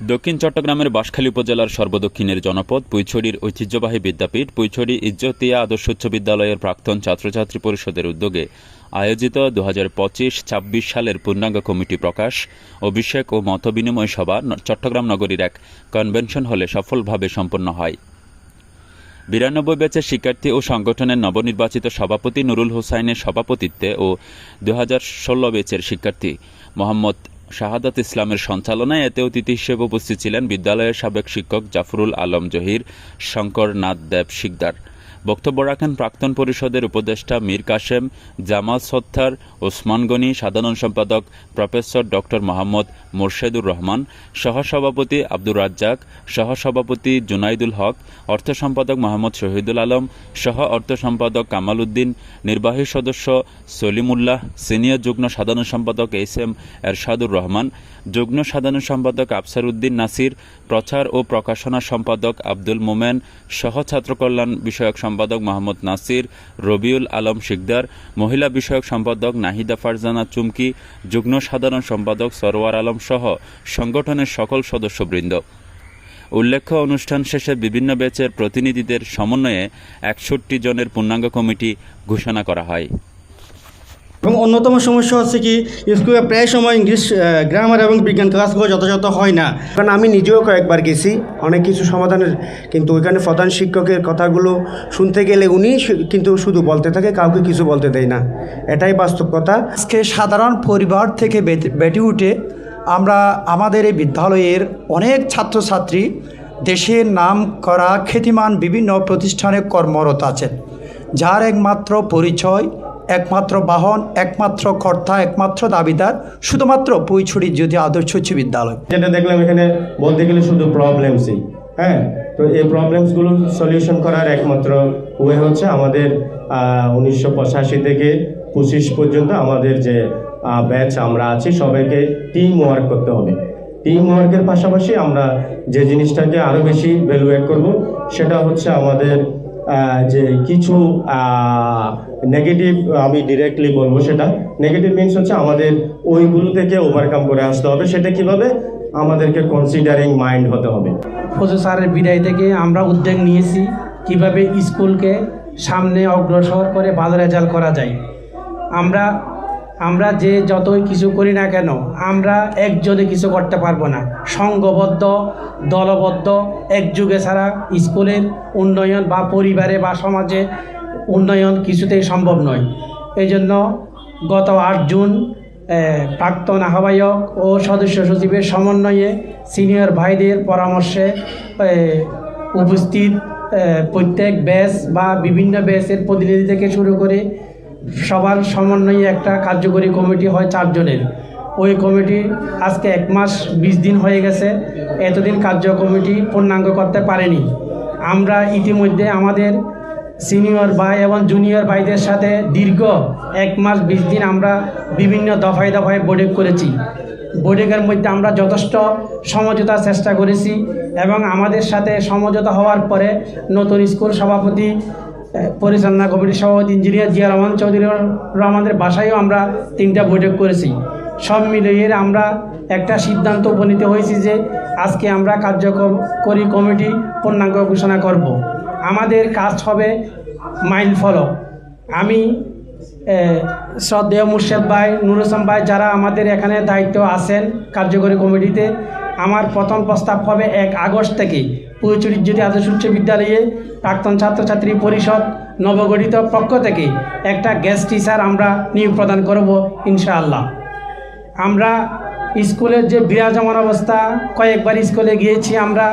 দক্ষিণ চট্টগ্রামের বাঁশখালী উপজেলার সর্বদক্ষিণের জনপদ, পুইছড়ির ঐতিহ্যবাহী বিদ্যাপীঠ, পুইছড়ি ইজ্জতিয়া আদর্শ উচ্চ বিদ্যালয়ের প্রাক্তন ছাত্রছাত্রী পরিষদের উদ্যোগে আয়োজিত দু হাজার পঁচিশ ছাব্বিশ সালের পূর্ণাঙ্গ কমিটি প্রকাশ অভিষেক ও মতবিনিময় সভা চট্টগ্রাম নগরীর এক কনভেনশন হলে সফলভাবে সম্পন্ন হয়। বিরানব্বই ব্যাচের শিক্ষার্থী ও সংগঠনের নবনির্বাচিত সভাপতি নুরুল হোসাইনের সভাপতিত্বে ও দু হাজার ষোলো ব্যাচের শিক্ষার্থী মোহাম্মদ শাহাদাত ইসলামের সঞ্চালনায় এতে অতিথি হিসেবে উপস্থিত ছিলেন বিদ্যালয়ের সাবেক শিক্ষক জাফরুল আলম জহির, শঙ্কর নাথ দেব শিকদার। বক্তব্য রাখেন প্রাক্তন পরিষদের উপদেষ্টা মীর কাশেম, জামাল সত্তার, ওসমান গনি, সাধারণ সম্পাদক প্রফেসর ডক্টর মোহাম্মদ মোর্শেদুর রহমান, সহসভাপতি আব্দুর রাজ্জাক, সহসভাপতি জুনাইদুল হক, অর্থ সম্পাদক মোহাম্মদ শহীদুল আলম, সহ অর্থ সম্পাদক কামাল উদ্দিন, নির্বাহী সদস্য সলিমুল্লাহ, সিনিয়র যুগ্ম সাধারণ সম্পাদক এস এম এরশাদুর রহমান, যুগ্ম সাধারণ সম্পাদক আফসার উদ্দিন নাসির, প্রচার ও প্রকাশনা সম্পাদক আব্দুল মোমেন, সহ ছাত্র কল্যাণ বিষয়ক সম্পাদক মোহাম্মদ নাসির, রবিউল আলম শিকদার, মহিলা বিষয়ক সম্পাদক নাহিদা ফারজানা চুমকি, যুগ্ম সাধারণ সম্পাদক সরোয়ার আলম সহ সংগঠনের সকল সদস্যবৃন্দ। উল্লেখ্য, অনুষ্ঠান শেষে বিভিন্ন ব্যাচের প্রতিনিধিদের সমন্বয়ে একষট্টি জনের পূর্ণাঙ্গ কমিটি ঘোষণা করা হয়। এবং অন্যতম সমস্যা হচ্ছে কি স্কুলে প্রায় সময় ইংলিশ গ্রামার এবং বিজ্ঞান ক্লাসগুলো যথাযথ হয় না। কারণ আমি নিজেও কয়েকবার গেছি অনেক কিছু সমাধানের কিন্তু ওইখানে প্রধান শিক্ষকের কথাগুলো শুনতে গেলে উনি কিন্তু শুধু বলতে থাকে কাউকে কিছু বলতে দেয় না। এটাই বাস্তব কথা। আজকে সাধারণ পরিবার থেকে বেটে উঠে আমরা আমাদের এই বিদ্যালয়ের অনেক ছাত্রছাত্রী দেশের নাম করা খ্যাতিমান বিভিন্ন প্রতিষ্ঠানে কর্মরত আছেন যার একমাত্র পরিচয় একমাত্র বাহন, একমাত্র কর্তা, একমাত্র দাবিদার, শুধুমাত্র পুইছড়ি যদি আদর্শ উচ্চ বিদ্যালয়। যেটা দেখলাম এখানে বলতে গেলে শুধু প্রবলেমসই হ্যাঁ? তো এই প্রবলেমসগুলো সলিউশন করার একমাত্র ওয়ে হচ্ছে আমাদের উনিশশো পঁচাশি থেকে পঁচিশ পর্যন্ত আমাদের যে ব্যাচ আমরা আছি, সবাইকে টিম ওয়ার্ক করতে হবে। টিম ওয়ার্কের পাশাপাশি আমরা যে জিনিসটাকে আরও বেশি ভ্যালু ভ্যালুয়েট করব, সেটা হচ্ছে আমাদের যে কিছু নেগেটিভ আমি ডিরেক্টলি বলব সেটা। নেগেটিভ মিনস হচ্ছে আমাদের ওইগুলো থেকে ওভারকাম করে আসতে হবে। সেটা কীভাবে? আমাদেরকে কনসিডারিং মাইন্ড হতে হবে। ফজল স্যারের বিদায় থেকে আমরা উদ্যোগ নিয়েছি কীভাবে স্কুলকে সামনে অগ্রসর করে ভালো রেজাল্ট করা যায়। আমরা আমরা যে যতই কিছু করি না কেন, আমরা একজনে কিছু করতে পারব না। সংঘবদ্ধ, দলবদ্ধ, একযুগে ছাড়া স্কুলের উন্নয়ন বা পরিবারে বা সমাজে উন্নয়ন কিছুতেই সম্ভব নয়। এই জন্য গত আট জুন প্রাক্তন আহ্বায়ক ও সদস্য সচিবের সমন্বয়ে সিনিয়র ভাইদের পরামর্শে উপস্থিত প্রত্যেক ব্যাচ বা বিভিন্ন ব্যাচের প্রতিনিধি থেকে শুরু করে সবার সমন্বয়ে একটা কার্যকরী কমিটি হয় চারজনের। ওই কমিটি আজকে এক মাস বিশ দিন হয়ে গেছে, এতদিন কার্য কমিটি পূর্ণাঙ্গ করতে পারেনি। আমরা ইতিমধ্যে আমাদের সিনিয়র ভাই এবং জুনিয়র ভাইদের সাথে দীর্ঘ এক মাস বিশ দিন আমরা বিভিন্ন দফায় দফায় বোর্ডিং করেছি। বোর্ডিংয়ের মধ্যে আমরা যথেষ্ট সমঝোতার চেষ্টা করেছি এবং আমাদের সাথে সমঝোতা হওয়ার পরে নতুন স্কুল সভাপতি পরিচালনা কমিটির সভাপতি ইঞ্জিনিয়ার জিয়া রহমান চৌধুরী রহমানের বাসায়ও আমরা তিনটা বৈঠক করেছি। সব মিলিয়ে আমরা একটা সিদ্ধান্ত উপনীত হয়েছি যে আজকে আমরা কার্যকরী কমিটি পূর্ণাঙ্গ ঘোষণা করব। আমাদের কাজ হবে মাইল ফলক। আমি শ্রদ্ধেয় মুর্শেদ ভাই নুর হোসেন ভাই যারা আমাদের এখানে দায়িত্ব আছেন কার্যকরী কমিটিতে, আমার প্রথম প্রস্তাব হবে এক আগস্ট থেকে। পুরুচুরির যদি আদর্শ উচ্চ বিদ্যালয়ে প্রাক্তন ছাত্রছাত্রী পরিষদ নবগঠিত পক্ষ থেকে একটা গেস্ট টিচার আমরা নিয়োগ প্রদান করব, ইনশাআল্লাহ। আমরা স্কুলের যে বিরাজমান অবস্থা, কয়েকবার স্কুলে গিয়েছি আমরা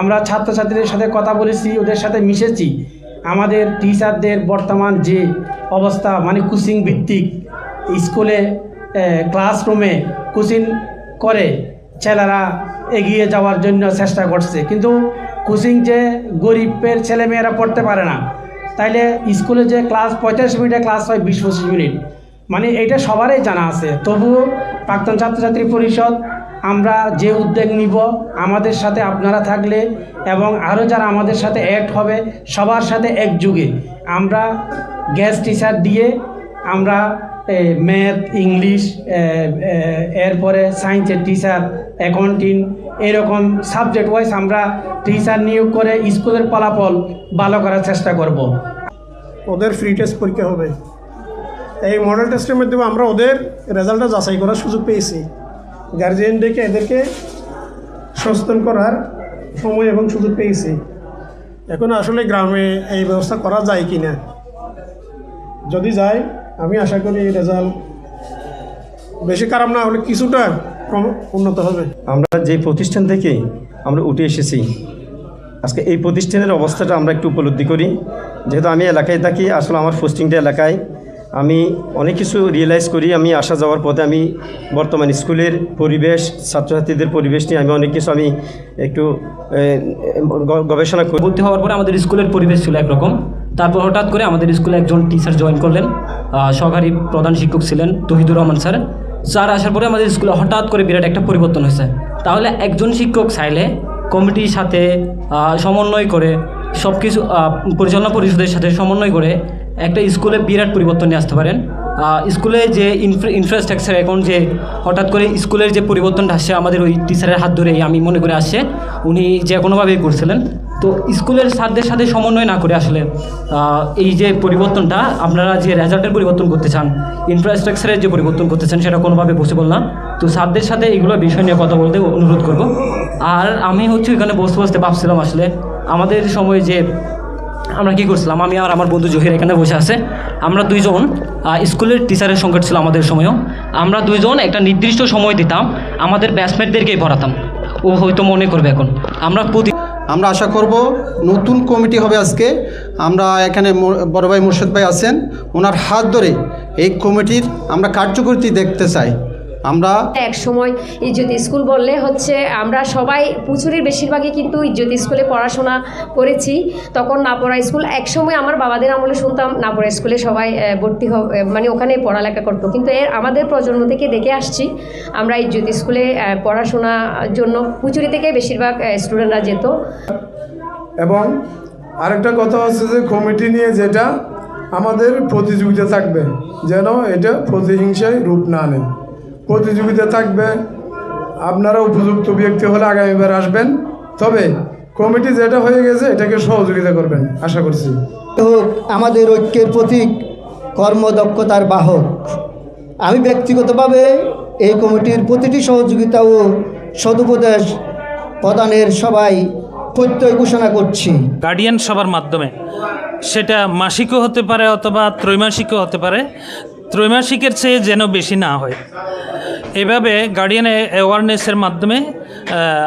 আমরা ছাত্রছাত্রীদের সাথে কথা বলেছি, ওদের সাথে মিশেছি। আমাদের টিচারদের বর্তমান যে অবস্থা মানে কোচিং ভিত্তিক স্কুলে ক্লাসরুমে কোচিং করে ছেলেরা এগিয়ে যাওয়ার জন্য চেষ্টা করছে। কিন্তু কোচিং যে গরিবের ছেলেমেয়েরা পড়তে পারে না, তাইলে স্কুলে যে ক্লাস পঁয়তাল্লিশ মিনিটের ক্লাস হয় বিশ পঁচিশ মিনিট মানে এটা সবারই জানা আছে। তবুও প্রাক্তন ছাত্রছাত্রী পরিষদ, আমরা যে উদ্যোগ নিব, আমাদের সাথে আপনারা থাকলে এবং আরও যারা আমাদের সাথে অ্যাড হবে, সবার সাথে একযুগে আমরা গ্যাস টিচার দিয়ে আমরা ম্যাথ ইংলিশ এরপরে সায়েন্সের টিচার অ্যাকাউন্টিং এরকম সাবজেক্ট ওয়াইজ আমরা টিচার নিয়োগ করে স্কুলের ফলাফল ভালো করার চেষ্টা করব। ওদের ফ্রি টেস্ট পরীক্ষা হবে। এই মডেল টেস্টের মাধ্যমে আমরা ওদের রেজাল্টটা যাচাই করার সুযোগ পেয়েছি। গার্জিয়ান ডেকে এদেরকে সচেতন করার সময় এবং সুযোগ পেয়েছি। এখন আসলে গ্রামে এই ব্যবস্থা করা যায় কি না যদি যায়, আমি আশা করি এই রেজাল্ট বেশি খারাপ না হলে কিছুটা উন্নত হবে। আমরা যে প্রতিষ্ঠান থেকে আমরা উঠে এসেছি আজকে এই প্রতিষ্ঠানের অবস্থাটা আমরা একটু উপলব্ধি করি। যেহেতু আমি এলাকায় থাকি আসলে আমার পোস্টিংটা এলাকায়। আমি অনেক কিছু রিয়েলাইজ করি আমি আসা যাওয়ার পথে আমি বর্তমান স্কুলের পরিবেশ ছাত্রছাত্রীদের পরিবেশ নিয়ে আমি অনেক কিছু আমি একটু গবেষণা করি। ভর্তি হওয়ার পরে আমাদের স্কুলের পরিবেশ ছিল একরকম। তারপর হঠাৎ করে আমাদের স্কুলে একজন টিচার জয়েন করলেন। সহকারী প্রধান শিক্ষক ছিলেন তহিদুর রহমান স্যার। স্যার আসার পরে আমাদের স্কুলে হঠাৎ করে বিরাট একটা পরিবর্তন হয়েছে। তাহলে একজন শিক্ষক চাইলে কমিটির সাথে সমন্বয় করে সব কিছু পরিচালনা পরিষদের সাথে সমন্বয় করে একটা স্কুলে বিরাট পরিবর্তন নিয়ে আসতে পারেন। স্কুলে যে ইনফ্রাস্ট্রাকচার এখন যে হঠাৎ করে স্কুলের যে পরিবর্তনটা আসছে আমাদের ওই টিচারের হাত ধরেই আমি মনে করে আসছে, উনি যে কোনোভাবেই করছিলেন। তো স্কুলের স্যারদের সাথে সমন্বয় না করে আসলে এই যে পরিবর্তনটা, আপনারা যে রেজাল্টের পরিবর্তন করতে চান ইনফ্রাস্ট্রাকচারের যে পরিবর্তন করতে চান, সেটা কোনোভাবে পসিবল না। তো স্যারদের সাথে এইগুলো বিষয় নিয়ে কথা বলতে অনুরোধ করব। আর আমি হচ্ছে এখানে বসতে বসতে ভাবছিলাম আসলে, আমাদের সময় যে আমরা কি করছিলাম? আমি আর আমার বন্ধু জহির এখানে বসে আছে। আমরা দুইজন স্কুলের টিচারের সংকট ছিল আমাদের সময়ও। আমরা দুইজন একটা নির্দিষ্ট সময় দিতাম, আমাদের ব্যাচমেটদেরকেই পড়াতাম। ও হয়তো মনে করবে এখন। আমরা প্রতি আমরা আশা করব নতুন কমিটি হবে আজকে। আমরা এখানে বড় ভাই মুর্শিদ ভাই আছেন। ওনার হাত ধরে এই কমিটির আমরা কার্যকরী দেখতে চাই। আমরা এক সময় ইজ্জত স্কুল বললে হচ্ছে আমরা সবাই প্রচুরের বেশিরভাগই কিন্তু ইজ্জত স্কুলে পড়াশোনা করেছি। তখন না পড়া স্কুল এক সময় আমার বাবাদের আমলে শুনতাম না পড়া স্কুলে সবাই ভর্তি হ- মানে ওখানে পড়ালেখা করতো। কিন্তু এর আমাদের প্রজন্ম থেকে দেখে আসছি আমরা ইজ্জত স্কুলে পড়াশোনার জন্য পুচুরি থেকে বেশিরভাগ স্টুডেন্টরা যেত। এবং আরেকটা কথা হচ্ছে যে কমিটি নিয়ে যেটা আমাদের প্রতিযোগিতা থাকবে যেন এটা প্রতিহিংসায় রূপ না নেয়। প্রতিযোগিতা থাকবে। আপনারা উপযুক্ত ব্যক্তি হলে আগামীবার আসবেন। তবে কমিটি যেটা হয়ে গেছে এটাকে সহযোগিতা করবেন আশা করছি। হোক আমাদের ঐক্যের প্রতীক কর্মদক্ষতার বাহক। আমি ব্যক্তিগতভাবে এই কমিটির প্রতিটি সহযোগিতা ও সদুপদেশ প্রদানের সবাই প্রত্যয় ঘোষণা করছি। গার্ডিয়ান সবার মাধ্যমে। সেটা মাসিকও হতে পারে অথবা ত্রৈমাসিকও হতে পারে। ত্রৈমাসিকের চেয়ে যেন বেশি না হয়। এভাবে গার্ডিয়ান অ্যাওয়ারনেসের মাধ্যমে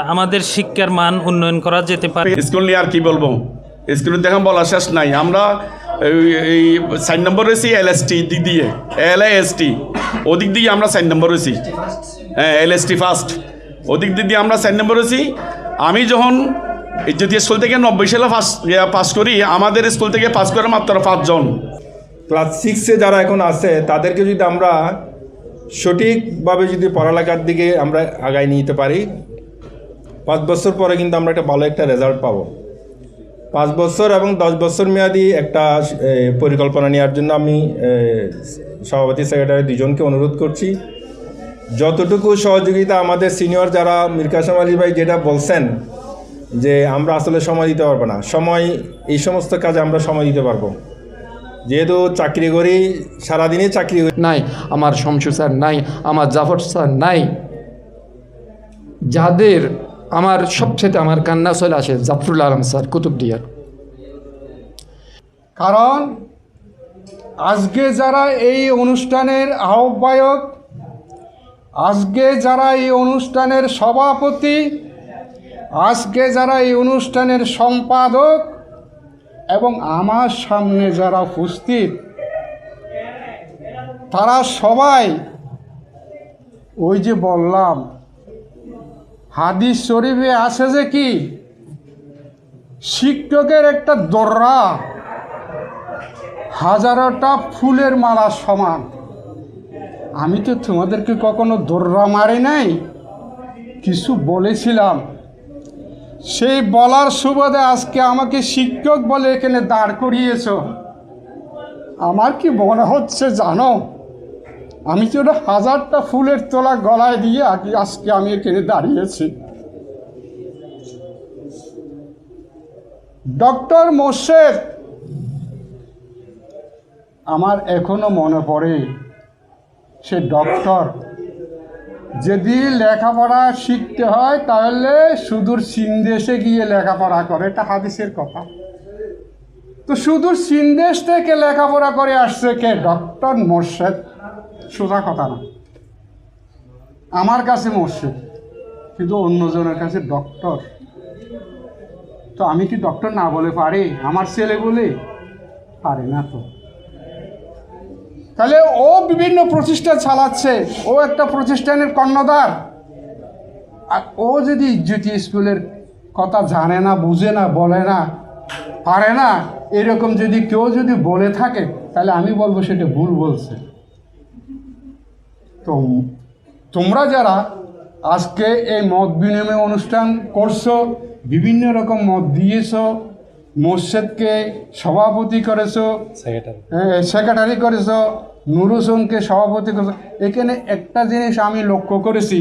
আমাদের শিক্ষার মান উন্নয়ন করা যেতে পারে। স্কুল নিয়ে আর কি বলব? স্কুলের দেখেন বলা শেষ নাই। আমরা এই- সাইন নম্বর রয়েছি এল এস টি দিক দিয়ে। এল এস টি ওদিক দিয়ে আমরা সাইন নম্বর রয়েছি। হ্যাঁ এল এস টি ফার্স্ট ওদিক দিক দিয়ে আমরা সাইন নম্বর রয়েছি। আমি যখন যদি স্কুল থেকে নব্বই সালে ফার্স্ট পাস করি, আমাদের স্কুল থেকে পাস করে মাত্র পাঁচজন। ক্লাস সিক্সে যারা এখন আছে, তাদেরকে যদি আমরা সঠিকভাবে যদি পড়ালেখার দিকে আমরা আগায় নিতে পারি, পাঁচ বছর পরে কিন্তু আমরা একটা ভালো একটা রেজাল্ট পাবো। পাঁচ বছর এবং দশ বছর মেয়াদি একটা পরিকল্পনা নেওয়ার জন্য আমি সভাপতি সেক্রেটারি দুজনকে অনুরোধ করছি। যতটুকু সহযোগিতা আমাদের সিনিয়র যারা মীর আলী ভাই যেটা বলছেন, যে আমরা আসলে সময় দিতে পারব না। সময়, এই সমস্ত কাজে আমরা সময় দিতে পারব। যেহেতু চাকরি করি সারাদিনই চাকরি করি নাই আমার শমশু স্যার নাই আমার জাফর স্যার নাই। যাদের আমার সবচেয়ে আমার কান্না চলে আসে জাফরুল আলম স্যার কুতুবদিয়ার কারণ আজকে যারা এই অনুষ্ঠানের আহ্বায়ক আজকে যারা এই অনুষ্ঠানের সভাপতি আজকে যারা এই অনুষ্ঠানের সম্পাদক এবং আমার সামনে যারা উপস্থিত, তারা সবাই ওই যে বললাম, হাদিস শরীফে আছে যে কি? শিক্ষকের একটা দর্রা, হাজারোটা ফুলের মালা সমান। আমি তো তোমাদেরকে কখনো দোররা মারি নাই, কিছু বলেছিলাম। সেই বলার সুবাদে আজকে আমাকে শিক্ষক বলে এখানে দাঁড় করিয়েছ। আমার কি মনে হচ্ছে জানো? আমি তো হাজারটা ফুলের তোলা গলায় দিয়ে আজকে আমি এখানে দাঁড়িয়েছি। ডক্টর মোর্শেদ, আমার এখনও মনে পড়ে, সে ডক্টর যদি লেখাপড়া শিখতে হয়, তাহলে সুদূর সিনদেশে গিয়ে লেখাপড়া করে। এটা হাদিসের কথা। তো সুদূর সিনদেশ থেকে লেখাপড়া করে আসছে কে? ডক্টর মোর্শেদ। সোজা কথা না। আমার কাছে মোর্শেদ, কিন্তু অন্যজনের কাছে ডক্টর। তো আমি কি ডক্টর না বলে পারি? আমার ছেলে বলে? পারে না তো। তাহলে ও বিভিন্ন প্রতিষ্ঠান চালাচ্ছে। ও একটা প্রতিষ্ঠানের কর্ণধার। আর ও যদি ইজ্জতি স্কুলের কথা জানে না, বুঝে না, বলে না, পারে না, এরকম যদি কেউ যদি বলে থাকে, তাহলে আমি বলব সেটা ভুল বলছে। তো তোমরা যারা আজকে এই মত বিনিময় অনুষ্ঠান করছ, বিভিন্ন রকম মত দিয়েছ মসজিদকে সভাপতি করেছ সেক্রেটারি করেছ নুর হোসেনকে সভাপতি করেছ। এখানে একটা জিনিস আমি লক্ষ্য করেছি।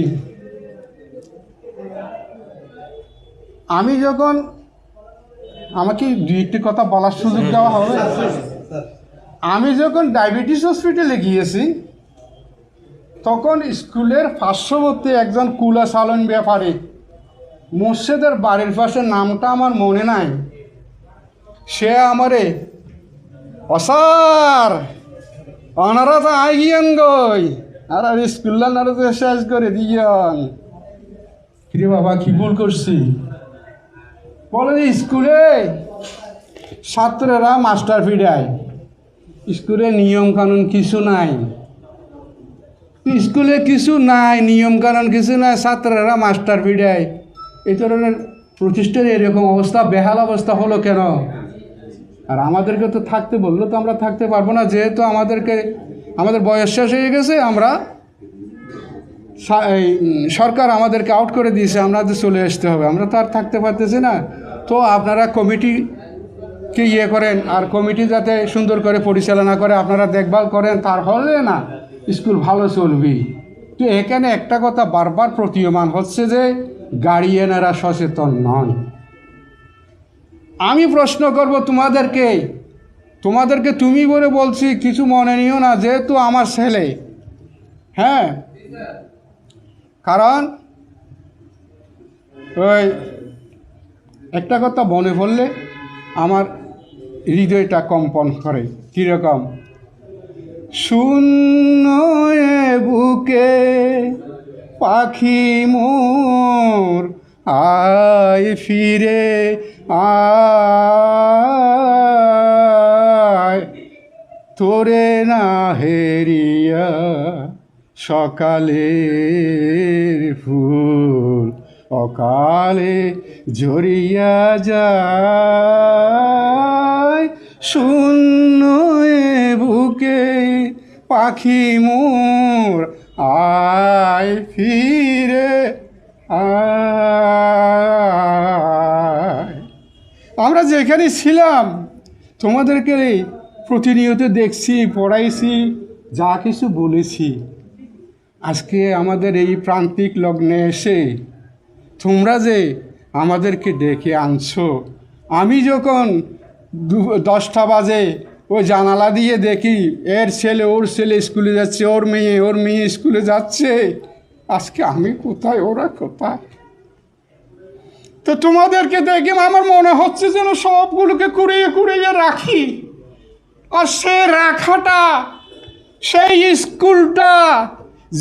আমি যখন আমাকে দু একটি কথা বলার সুযোগ দেওয়া হবে। আমি যখন ডায়াবেটিস হসপিটালে গিয়েছি তখন স্কুলের পার্শ্ববর্তী একজন কুলা সালন ব্যাপারী মসজিদের বাড়ির পাশে নামটা আমার মনে নাই। সে আমারে অসার অনারা তো আই গিয়ন গই, আর আর স্কুল্লা নারা তো শেষ করে দিয়ন। কিরে বাবা, কি ভুল করছি? বলে স্কুলে ছাত্ররা মাস্টার ফিডায়, স্কুলে নিয়ম কানুন কিছু নাই। স্কুলে কিছু নাই, নিয়ম কানুন কিছু নাই, ছাত্ররা মাস্টার ফিডায়। এই ধরনের প্রতিষ্ঠানে এরকম অবস্থা, বেহাল অবস্থা হলো কেন? আর আমাদেরকে তো থাকতে বলল, তো আমরা থাকতে পারব না, যেহেতু আমাদেরকে, আমাদের বয়স শেষ হয়ে গেছে, আমরা সরকার আমাদেরকে আউট করে দিয়েছে, আমরা তো চলে আসতে হবে, আমরা তো আর থাকতে পারতেছি না। তো আপনারা কমিটিকে ইয়ে করেন, আর কমিটি যাতে সুন্দর করে পরিচালনা করে, আপনারা দেখভাল করেন, তার হলে না স্কুল ভালো চলবে। তো এখানে একটা কথা বারবার প্রতীয়মান হচ্ছে যে গার্ডিয়ানেরা সচেতন নন। আমি প্রশ্ন করব তোমাদেরকে তোমাদেরকে তুমি বলে বলছি, কিছু মনে নিও না, যেহেতু আমার ছেলে। হ্যাঁ? কারণ, ওই, একটা কথা মনে পড়লে আমার হৃদয়টা কম্পন করে, কীরকম? শূন্য বুকে পাখি মোর আয় ফিরে, আয়। তোরে না হেরিয়া সকালের ফুল অকালে জড়িয়া যায়। শূন্য বুকে পাখি মোর আয় ফিরে আয় আমরা যেখানে ছিলাম, তোমাদেরকে প্রতিনিয়ত দেখছি, পড়াইছি, যা কিছু বলেছি। আজকে আমাদের এই প্রান্তিক লগ্নে এসে তোমরা যে আমাদেরকে ডেকে আনছো, আমি যখন দু, দশটা বাজে ওই জানালা দিয়ে দেখি, এর ছেলে, ওর ছেলে স্কুলে যাচ্ছে, ওর মেয়ে ওর মেয়ে স্কুলে যাচ্ছে, আজকে আমি কোথায়, ওরা কোথায়? তো তোমাদেরকে দেখে আমার মনে হচ্ছে যেন সবগুলোকে কুড়িয়ে কুড়িয়ে রাখি। আর সে রাখাটা, সেই স্কুলটা,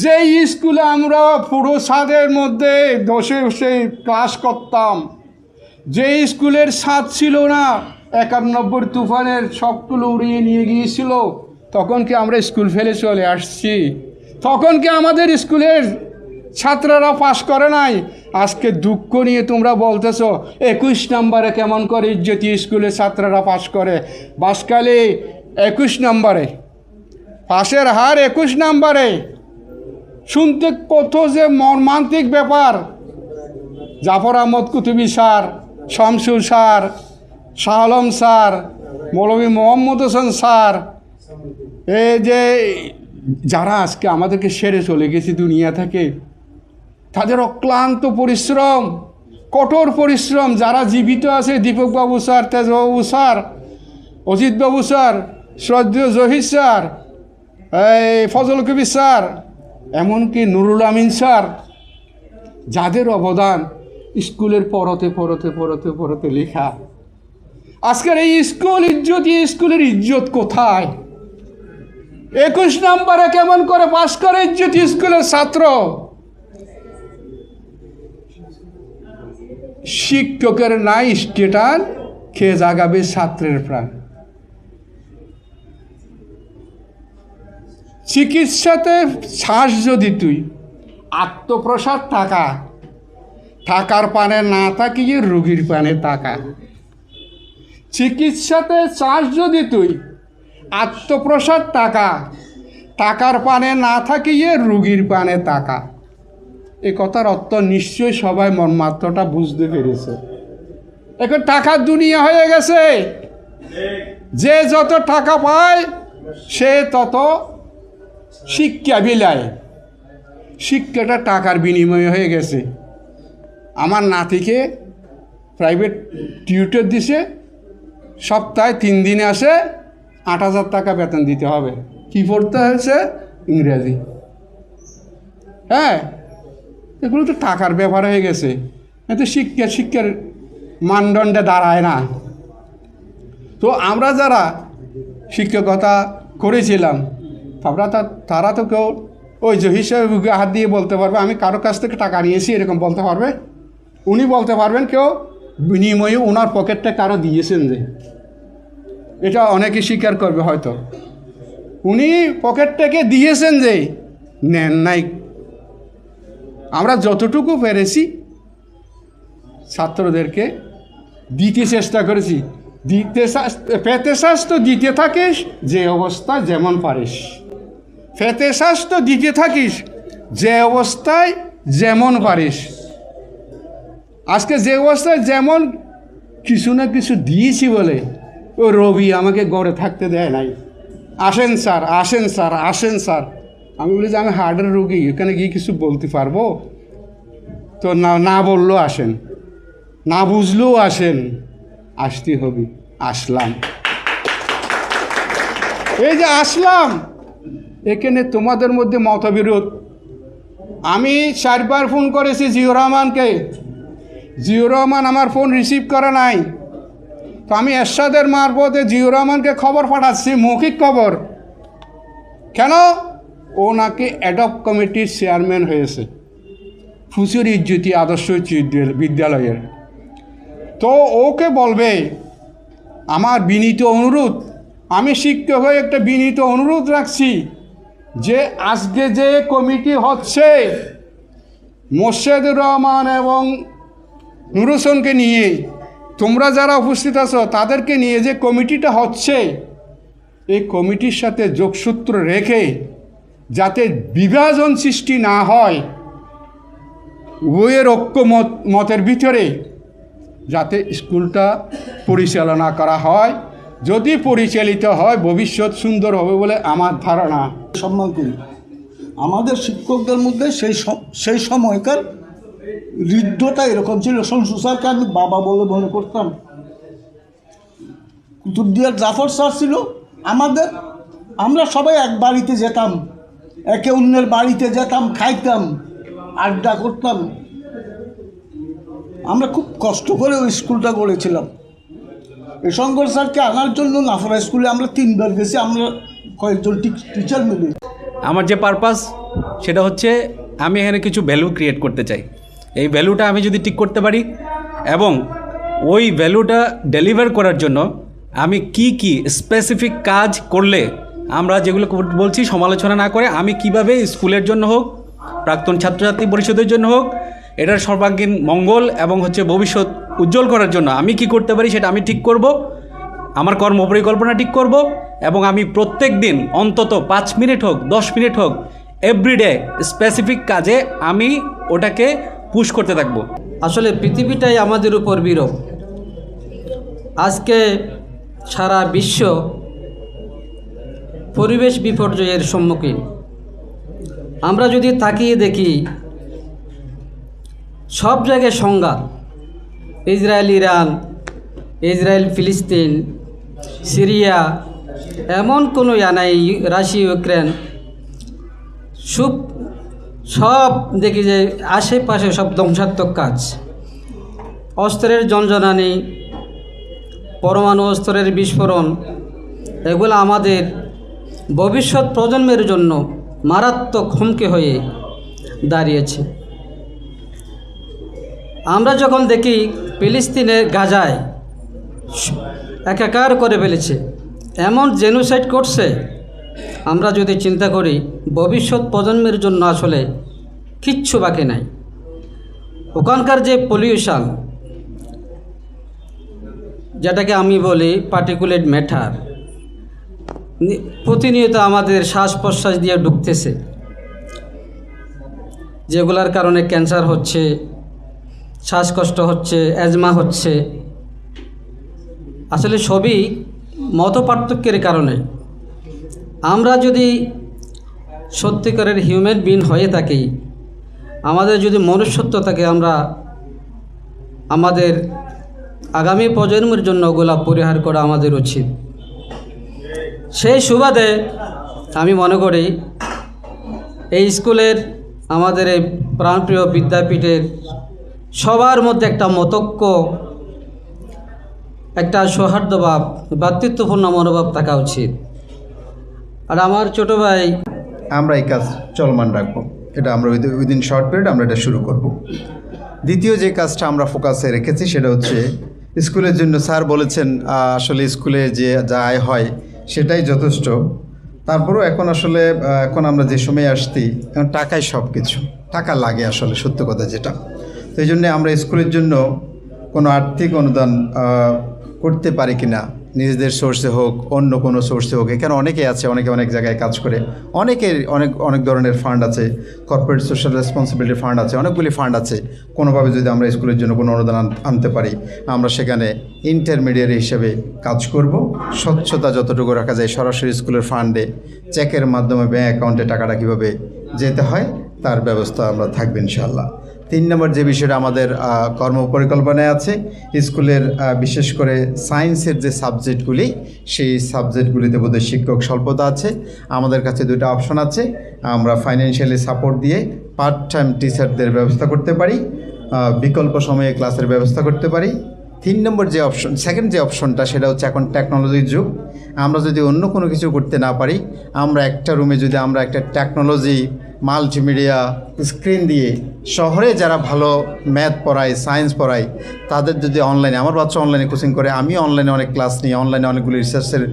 যেই স্কুলে আমরা পুরো ছাদের মধ্যে বসে বসে ক্লাস করতাম যে স্কুলের ছাদ ছিল না, একানব্বই তুফানের সবগুলো উড়িয়ে নিয়ে গিয়েছিল, তখন কি আমরা স্কুল ফেলে চলে আসছি? তখন কি আমাদের স্কুলের ছাত্ররা পাশ করে নাই? আজকে দুঃখ নিয়ে তোমরা বলতেছো, একুশ নম্বরে কেমন করে ইজ্জতি স্কুলের ছাত্ররা পাশ করে? বাসকালে একুশ নম্বরে। পাশের হার একুশ নম্বরে। শুনতে কত যে মর্মান্তিক ব্যাপার। Jafar Ahmad Kutubi sir Shamsur sir, Shah Alam sir, মৌলভী মোহাম্মদ হোসেন স্যার, এই যে যারা আজকে আমাদেরকে সেরে চলে গেছে দুনিয়া থেকে তাদের অক্লান্ত পরিশ্রম, কঠোর পরিশ্রম। যারা জীবিত আছে, দীপকবাবু স্যার, তেজবাবু স্যার, অজিতবাবু স্যার, শ্রদ্ধেয় জহির স্যার, এই ফজল কবির স্যার, এমনকি নুরুল আমিন স্যার, যাদের অবদান স্কুলের পরতে পরতে পরতে পরতে লেখা। আজকের এই স্কুল ইজ্জত এই স্কুলের ইজ্জত কোথায়? একুশ নম্বরে কেমন করে পাশ করে ইজ্জত স্কুলের ছাত্র? শিক্ষকের নাই স্টেটান খেয়ে জাগাবে ছাত্রের প্রাণ। চিকিৎসাতে শ্বাস যদি তুই, আত্মপ্রসাদ টাকা থাকার পানে না তাকিয়ে রুগীর পানে টাকা চিকিৎসাতে চাষ যদি তুই, আত্মপ্রসাদ টাকা টাকার পানে না থাকিয়ে রুগীর পানে টাকা এ কথার অর্থ নিশ্চয়ই সবাই মনমাত্রটা বুঝতে পেরেছে। এখন টাকার দুনিয়া হয়ে গেছে। যে যত টাকা পায়, সে তত শিক্ষা বিলায়। শিক্ষাটা টাকার বিনিময়ে হয়ে গেছে। আমার নাতিকে প্রাইভেট টিউটর দিছে। সপ্তাহে তিন দিনে আসে আট হাজার টাকা বেতন দিতে হবে। কি পড়তে হয়েছে? ইংরেজি। হ্যাঁ? এগুলো তো টাকার ব্যাপার হয়ে গেছে। এতে শিক্ষা শিক্ষার মানদণ্ডে দাঁড়ায় না। তো আমরা যারা শিক্ষকতা করেছিলাম তো তারা তো কেউ ওই যে হিসাবে হাত দিয়ে বলতে পারবে, আমি কারও কাছ থেকে টাকা নিয়েছি, এরকম বলতে পারবে। উনি বলতে পারবেন কেউ বিনিময়ে ওনার পকেটটা কারও দিয়েছেন যে। এটা অনেকে স্বীকার করবে হয়তো। উনি পকেটটাকে দিয়েছেন যে, নেন নাই। আমরা যতটুকু পেরেছি, ছাত্রদেরকে দিতে চেষ্টা করেছি। দিতে পেতে চাস তো দিতে থাকিস, যে অবস্থা যেমন পারিস। পেতে চাস তো দিতে থাকিস, যে অবস্থায় যেমন পারিস। আজকে যে অবস্থায় যেমন কিছু না কিছু দিয়েছি বলে, ও রবি আমাকে গড়ে থাকতে দেয় নাই। আসেন স্যার আসেন স্যার আসেন স্যার। আমি বলি যে আমি হার্টের রুগী, এখানে গিয়ে কিছু বলতে পারব? তো না না বললেও আসেন। না বুঝলেও আসেন। আসতে হবে। আসলাম। এই যে আসলাম, এখানে তোমাদের মধ্যে মতবিরোধ। আমি চারবার ফোন করেছি জিও রহমানকে। জিও রহমান আমার ফোন রিসিভ করে নাই। তো আমি এরশাদের মারফতে জিও রহমানকে খবর পাঠাচ্ছি, মৌখিক খবর। কেন? ও নাকি অ্যাডপ কমিটির চেয়ারম্যান হয়েছে। ফুসুর ইজ্জতি আদর্শ বিদ্যালয়ের। তো ওকে বলবে, আমার বিনীত অনুরোধ, আমি শিক্ষক হয়ে একটা বিনীত অনুরোধ রাখছি যে আজকে যে কমিটি হচ্ছে, মোর্শেদুর রহমান এবং নুরুসনকে নিয়ে, তোমরা যারা উপস্থিত আছো, তাদেরকে নিয়ে যে কমিটিটা হচ্ছে, এই কমিটির সাথে যোগসূত্র রেখে যাতে বিভাজন সৃষ্টি না হয় উভয়ের ঐক্য মত, মতের ভিতরে যাতে স্কুলটা পরিচালনা করা হয়। যদি পরিচালিত হয়, ভবিষ্যৎ সুন্দর হবে বলে আমার ধারণা। সম্মান করি। আমাদের শিক্ষকদের মধ্যে সেই সেই সময়কার হৃদ্যতা এরকম ছিল। শমসু স্যারকে আমি বাবা বলে মনে করতাম। কুতুবদিয়ার জাফর স্যার ছিল আমাদের। আমরা সবাই এক বাড়িতে যেতাম। একে অন্যের বাড়িতে যেতাম, খাইতাম। আড্ডা করতাম। আমরা খুব কষ্ট করে ওই স্কুলটা গড়েছিলাম। এই শঙ্কর স্যারকে আনার জন্য নাফরা স্কুলে আমরা তিনবার গেছি, আমরা কয়েকজন টিচার মিলে। আমার যে পারপাস সেটা হচ্ছে আমি এখানে কিছু ভ্যালু ক্রিয়েট করতে চাই। এই ভ্যালুটা আমি যদি ঠিক করতে পারি এবং ওই ভ্যালুটা ডেলিভার করার জন্য আমি কি কি স্পেসিফিক কাজ করলে আমরা যেগুলো বলছি সমালোচনা না করে আমি কীভাবে স্কুলের জন্য হোক প্রাক্তন ছাত্রছাত্রী পরিষদের জন্য হোক, এটার সর্বাঙ্গীন মঙ্গল এবং হচ্ছে ভবিষ্যৎ উজ্জ্বল করার জন্য আমি কি করতে পারি সেটা আমি ঠিক করব, আমার কর্ম পরিকল্পনা ঠিক করব এবং আমি প্রত্যেক দিন অন্তত পাঁচ মিনিট হোক, দশ মিনিট হোক এভরিডে স্পেসিফিক কাজে আমি ওটাকে পুশ করতে থাকব। আসলে পৃথিবীটাই আমাদের উপর বিরূপ। আজকে সারা বিশ্ব পরিবেশ বিপর্যয়ের সম্মুখীন। আমরা যদি তাকিয়ে দেখি, সব জায়গায় সংঘাত। ইসরায়েল, ইরান, ইসরায়েল, ফিলিস্তিন, সিরিয়া, এমন কোনো ইয়া নাই, রাশিয়া, ইউক্রেন। সব সব দেখি যে আশেপাশে সব ধ্বংসাত্মক কাজ। অস্ত্রের জঞ্জনানি, পরমাণু অস্ত্রের বিস্ফোরণ, এগুলো আমাদের ভবিষ্যৎ প্রজন্মের জন্য মারাত্মক হুমকি হয়ে দাঁড়িয়েছে। আমরা যখন দেখি ফিলিস্তিনের গাজায় একাকার করে ফেলেছে, এমন জেনোসাইড করছে, আমরা যদি চিন্তা করি, ভবিষ্যৎ প্রজন্মের জন্য আসলে কিচ্ছু বাকি নাই। ওখানকার যে পলিউশন, যেটাকে আমি বলি পার্টিকুলেট ম্যাটার প্রতিনিয়ত আমাদের শ্বাস প্রশ্বাস দিয়ে ঢুকতেছে যেগুলার কারণে ক্যান্সার হচ্ছে, শ্বাসকষ্ট হচ্ছে, অ্যাজমা হচ্ছে। আসলে সবই মত পার্থক্যের কারণে। আমরা যদি সত্যিকারের হিউম্যান বিন হয়ে থাকি, আমাদের যদি মনুষ্যত্ব থাকে, আমরা আমাদের আগামী প্রজন্মের জন্য ওগুলা পরিহার করা আমাদের উচিত। সেই সুবাদে আমি মনে করি এই স্কুলের আমাদের এই প্রাণপ্রিয় বিদ্যাপীঠের সবার মধ্যে একটা মতক্য, একটা সৌহার্দ্যভাব ভ্রাতৃত্বপূর্ণ মনোভাব থাকা উচিত। আর আমার ছোট ভাই আমরা এই কাজ চলমান রাখব। এটা আমরা উইদিন শর্ট পিরিয়ড আমরা এটা শুরু করব। দ্বিতীয় যে কাজটা আমরা ফোকাসে রেখেছি, সেটা হচ্ছে স্কুলের জন্য স্যার বলেছেন আসলে স্কুলে যে যা আয় হয় সেটাই যথেষ্ট। তারপরেও এখন আসলে এখন আমরা যে সময় আসছি, এখন টাকাই সব কিছু টাকা লাগে আসলে, সত্য কথা যেটা। তো এই জন্যে আমরা স্কুলের জন্য কোনো আর্থিক অনুদান করতে পারি কি না নিজেদের সোর্সে হোক, অন্য কোনো সোর্সে হোক, এখানে অনেকে আছে, অনেকে অনেক জায়গায় কাজ করে অনেকের অনেক অনেক ধরনের ফান্ড আছে কর্পোরেট সোশ্যাল রেসপন্সিবিলিটি ফান্ড আছে, অনেকগুলি ফান্ড আছে, কোনোভাবে যদি আমরা স্কুলের জন্য কোনো অনুদান আনতে পারি, আমরা সেখানে ইন্টারমিডিয়েট হিসেবে কাজ করব, স্বচ্ছতা যতটুকু রাখা যায়, সরাসরি স্কুলের ফান্ডে চেকের মাধ্যমে ব্যাঙ্ক অ্যাকাউন্টে টাকাটা কীভাবে যেতে হয়, তার ব্যবস্থা আমরা থাকবে ইনশাল্লাহ তিন নম্বর যে বিষয়টা আমাদের কর্ম পরিকল্পনায় আছে, স্কুলের বিশেষ করে সায়েন্সের যে সাবজেক্টগুলি, সেই সাবজেক্টগুলিতে বোধহয় শিক্ষক স্বল্পতা আছে। আমাদের কাছে দুটো অপশন আছে। আমরা ফাইন্যান্সিয়ালি সাপোর্ট দিয়ে পার্ট টাইম টিচারদের ব্যবস্থা করতে পারি বিকল্প সময়ে ক্লাসের ব্যবস্থা করতে পারি। তিন নম্বর যে অপশন সেকেন্ড যে অপশনটা সেটা হচ্ছে এখন টেকনোলজির যুগ। আমরা যদি অন্য কোনো কিছু করতে না পারি, আমরা একটা রুমে যদি আমরা একটা টেকনোলজি মাল্টিমিডিয়া স্ক্রিন দিয়ে শহরে যারা ভালো ম্যাথ পড়ায়, সায়েন্স পড়ায়, তাদের যদি অনলাইনে আমার বাচ্চা অনলাইনে কোচিং করে, আমি অনলাইনে অনেক ক্লাস নিই অনলাইনে অনেকগুলো রিসার্চের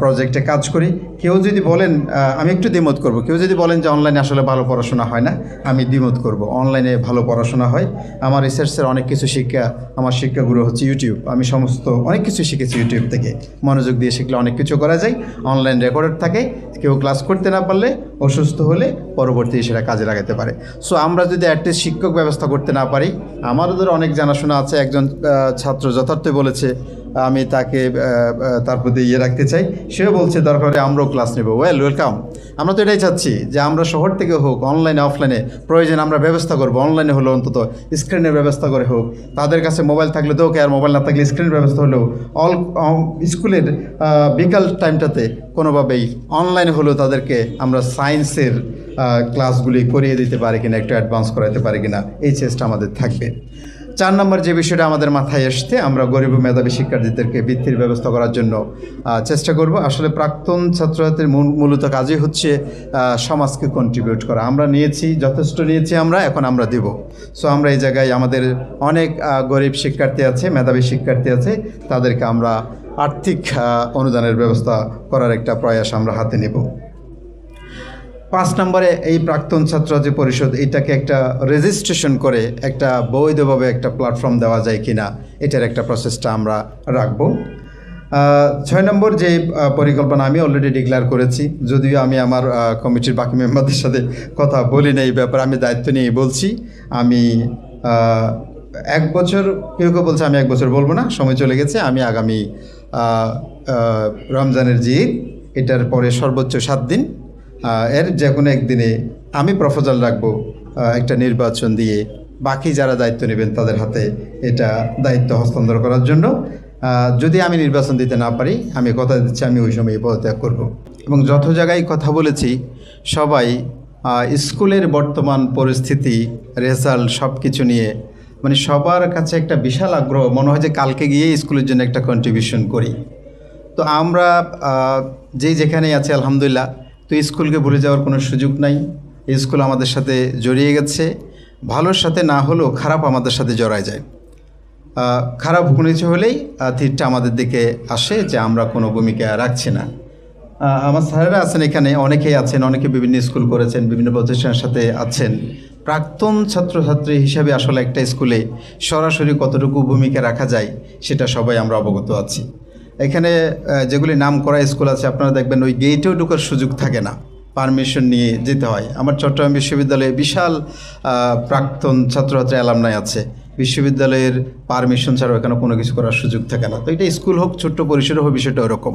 প্রজেক্টে কাজ করি। কেউ যদি বলেন আমি একটু দ্বিমত করব, কেউ যদি বলেন যে অনলাইনে আসলে ভালো পড়াশোনা হয় না, আমি দ্বিমত করব। অনলাইনে ভালো পড়াশোনা হয়। আমার রিসার্চের অনেক কিছু শিক্ষা, আমার শিক্ষাগুরু হচ্ছে ইউটিউব আমি সমস্ত, অনেক কিছু শিখেছি ইউটিউব থেকে। মনোযোগ দিয়ে শিখলে অনেক কিছু করা যায়। অনলাইন রেকর্ডেড থাকে। কেউ ক্লাস করতে না পারলে অসুস্থ হলে পরবর্তী সেটা কাজে লাগাতে পারে। সো আমরা যদি অ্যাটলিস্ট শিক্ষক ব্যবস্থা করতে না পারি আমারও ধরো অনেক জানাশোনা আছে, একজন ছাত্র যথার্থই বলেছে আমি তাকে তার প্রতি ইয়ে রাখতে চাই। সেও বলছে, দরকার আমরাও ক্লাস নেব। ওয়েল ওয়েলকাম আমরা তো এটাই চাচ্ছি যে আমরা শহর থেকে হোক অনলাইনে অফলাইনে প্রয়োজন আমরা ব্যবস্থা করব। অনলাইনে হলো অন্তত স্ক্রিনের ব্যবস্থা করে হোক। তাদের কাছে মোবাইল থাকলে তো ওকে আর মোবাইল না থাকলে স্ক্রিনের ব্যবস্থা হলেও অল স্কুলের বিকাল টাইমটাতে কোনোভাবেই অনলাইনে হলেও তাদেরকে আমরা সায়েন্সের ক্লাসগুলি করিয়ে দিতে পারি কিনা, একটু অ্যাডভান্স করাতে পারি কিনা, এই চেষ্টা আমাদের থাকবে। চার নম্বর যে বিষয়টা আমাদের মাথায় এসছে আমরা গরিব মেধাবী শিক্ষার্থীদেরকে বৃত্তির ব্যবস্থা করার জন্য চেষ্টা করব। আসলে প্রাক্তন ছাত্রছাত্রীর মূল- মূলত কাজই হচ্ছে সমাজকে কন্ট্রিবিউট করা। আমরা নিয়েছি, যথেষ্ট নিয়েছি আমরা, এখন আমরা দেব। সো আমরা এই জায়গায় আমাদের অনেক গরিব শিক্ষার্থী আছে, মেধাবী শিক্ষার্থী আছে, তাদেরকে আমরা আর্থিক অনুদানের ব্যবস্থা করার একটা প্রয়াস আমরা হাতে নেব। পাঁচ নম্বরে এই প্রাক্তন ছাত্র যে পরিষদ এটাকে একটা রেজিস্ট্রেশন করে একটা বৈধভাবে একটা প্ল্যাটফর্ম দেওয়া যায় কিনা এটার একটা প্রসেসটা আমরা রাখব। ছয় নম্বর যে পরিকল্পনা আমি অলরেডি ডিক্লেয়ার করেছি যদিও আমি আমার কমিটির বাকি মেম্বারদের সাথে কথা বলি না এই ব্যাপারে আমি দায়িত্ব নিয়ে বলছি। আমি এক বছর কেউ কেউ বলছে আমি এক বছর বলব না সময় চলে গেছে আমি আগামী রমজানের ঈদ, এটার পরে সর্বোচ্চ সাত দিন। এর যে কোনো একদিনে আমি প্রপোজাল রাখব একটা নির্বাচন দিয়ে বাকি যারা দায়িত্ব নেবেন তাদের হাতে এটা দায়িত্ব হস্তান্তর করার জন্য। যদি আমি নির্বাচন দিতে না পারি, আমি কথা দিচ্ছি, আমি ওই সময় পদত্যাগ করব। এবং যত জায়গায় কথা বলেছি, সবাই স্কুলের বর্তমান পরিস্থিতি, রেজাল্ট সব কিছু নিয়ে মানে সবার কাছে একটা বিশাল আগ্রহ, মনে হয় যে কালকে গিয়ে স্কুলের জন্য একটা কন্ট্রিবিউশন করি। তো আমরা যে যেখানেই আছি, আলহামদুলিল্লাহ তো স্কুলকে ভুলে যাওয়ার কোনো সুযোগ নাই। স্কুল আমাদের সাথে জড়িয়ে গেছে। ভালোর সাথে না হলেও খারাপ আমাদের সাথে জড়ায় যায়। খারাপ কোনো কিছু হলেই তীরটা আমাদের দিকে আসে যে আমরা কোনো ভূমিকা রাখছি না। আমার স্যারেরা আছেন এখানে, অনেকেই আছেন, অনেকে বিভিন্ন স্কুল করেছেন, বিভিন্ন প্রতিষ্ঠানের সাথে আছেন। প্রাক্তন ছাত্রছাত্রী হিসাবে আসলে একটা স্কুলে সরাসরি কতটুকু ভূমিকা রাখা যায়, সেটা সবাই আমরা অবগত আছি। এখানে যেগুলি নাম করা স্কুল আছে, আপনারা দেখবেন ওই গেটেও ঢোকার সুযোগ থাকে না। পারমিশন নিয়ে যেতে হয়। আমার চট্টগ্রাম বিশ্ববিদ্যালয়ে বিশাল প্রাক্তন ছাত্রছাত্রী অ্যালামনাই আছে। বিশ্ববিদ্যালয়ের পারমিশন ছাড়াও এখানে কোনো কিছু করার সুযোগ থাকে না। তো এটা স্কুল হোক, ছোট্ট পরিসরে হোক, বিষয়টা ওরকম।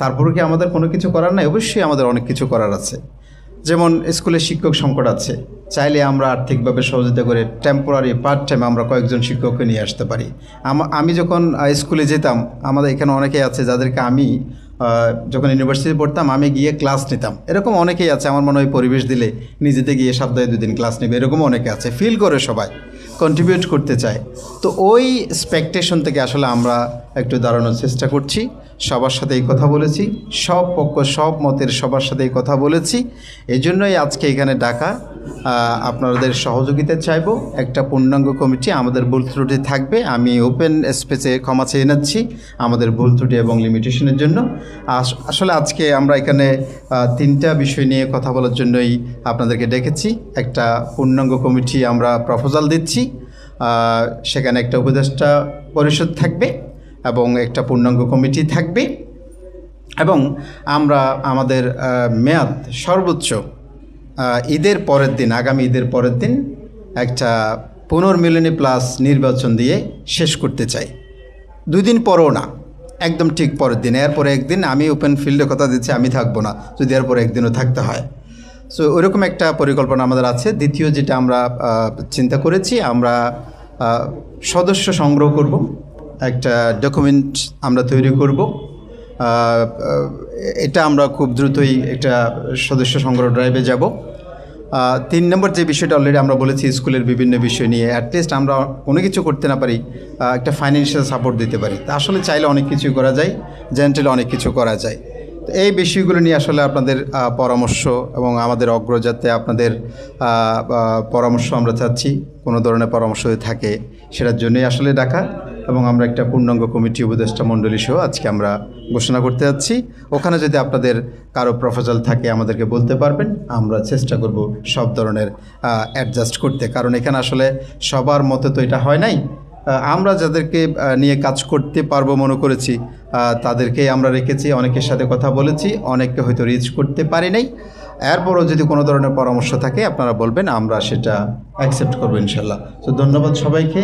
তারপরে কি আমাদের কোনো কিছু করার নাই? অবশ্যই আমাদের অনেক কিছু করার আছে। যেমন স্কুলে শিক্ষক সংকট আছে। চাইলে আমরা আর্থিকভাবে সহযোগিতা করে টেম্পোরারি পার্ট টাইম আমরা কয়েকজন শিক্ষককে নিয়ে আসতে পারি। আমা- যখন স্কুলে যেতাম, আমাদের এখানে অনেকেই আছে যাদেরকে আমি যখন ইউনিভার্সিটি পড়তাম, আমি গিয়ে ক্লাস নিতাম। এরকম অনেকেই আছে, আমার মনে হয় পরিবেশ দিলে নিজেতে গিয়ে সপ্তাহে দুদিন ক্লাস নেবে, এরকম অনেকে আছে। ফিল করে সবাই কন্ট্রিবিউট করতে চায়। তো ওই স্পেকটেশন থেকে আসলে আমরা একটু দাঁড়ানোর চেষ্টা করছি। সবার সাথে এই কথা বলেছি, সব পক্ষ, সব মতের সবার সাথে এই কথা বলেছি। এই জন্যই আজকে এখানে ডাকা আপনাদের সহযোগিতা চাইব। একটা পূর্ণাঙ্গ কমিটি আমাদের ভুল ত্রুটি থাকবে, আমি ওপেন স্পেসে ক্ষমা চেয়ে নিচ্ছি আমাদের ভুল ত্রুটি এবং লিমিটেশনের জন্য। আস- আসলে আজকে আমরা এখানে তিনটা বিষয় নিয়ে কথা বলার জন্যই আপনাদেরকে ডেকেছি। একটা পূর্ণাঙ্গ কমিটি আমরা প্রপোজাল দিচ্ছি সেখানে একটা উপদেষ্টা পরিষদ থাকবে। এবং একটা পূর্ণাঙ্গ কমিটি থাকবে। এবং আমরা আমাদের মেয়াদ সর্বোচ্চ ঈদের পরের দিন, আগামী ঈদের পরের দিন একটা পুনর্মিলনী প্লাস নির্বাচন দিয়ে শেষ করতে চাই। দুই দিন পরও না, একদম ঠিক পরের দিন। এরপরে একদিন আমি ওপেন ফিল্ডে কথা দিচ্ছি, আমি থাকব না, যদি এরপরে একদিনও থাকতে হয়। সো ওইরকম একটা পরিকল্পনা আমাদের আছে। দ্বিতীয় যেটা আমরা চিন্তা করেছি, আমরা সদস্য সংগ্রহ করব। একটা ডকুমেন্ট আমরা তৈরি করব। এটা আমরা খুব দ্রুতই একটা সদস্য সংগ্রহ ড্রাইভে যাব। তিন নম্বর যে বিষয়টা অলরেডি আমরা বলেছি, স্কুলের বিভিন্ন বিষয় নিয়ে অ্যাটলিস্ট আমরা কোনো কিছু করতে না পারি একটা ফাইন্যান্সিয়াল সাপোর্ট দিতে পারি। তা আসলে চাইলে অনেক কিছুই করা যায় জেন্টালি অনেক কিছু করা যায়। তো এই বিষয়গুলো নিয়ে আসলে আপনাদের পরামর্শ এবং আমাদের অগ্রযাতে আপনাদের পরামর্শ আমরা চাচ্ছি। কোনো ধরনের পরামর্শ থাকে, সেটার জন্যই আসলে ডাকা। এবং আমরা একটা পূর্ণাঙ্গ কমিটি উপদেষ্টা মণ্ডলী সহ আজকে আমরা ঘোষণা করতে যাচ্ছি। ওখানে যদি আপনাদের কারও প্রপোজাল থাকে আমাদেরকে বলতে পারবেন। আমরা চেষ্টা করব সব ধরনের অ্যাডজাস্ট করতে। কারণ এখানে আসলে সবার মতে তো এটা হয় নাই। আমরা যাদেরকে নিয়ে কাজ করতে পারব মনে করেছি আহ, তাদেরকেই আমরা রেখেছি অনেকের সাথে কথা বলেছি অনেককে হয়তো রিচ করতে পারি নাই। এরপরও যদি কোনো ধরনের পরামর্শ থাকে আপনারা বলবেন আমরা সেটা অ্যাকসেপ্ট করব ইনশাল্লাহ। তো ধন্যবাদ সবাইকে।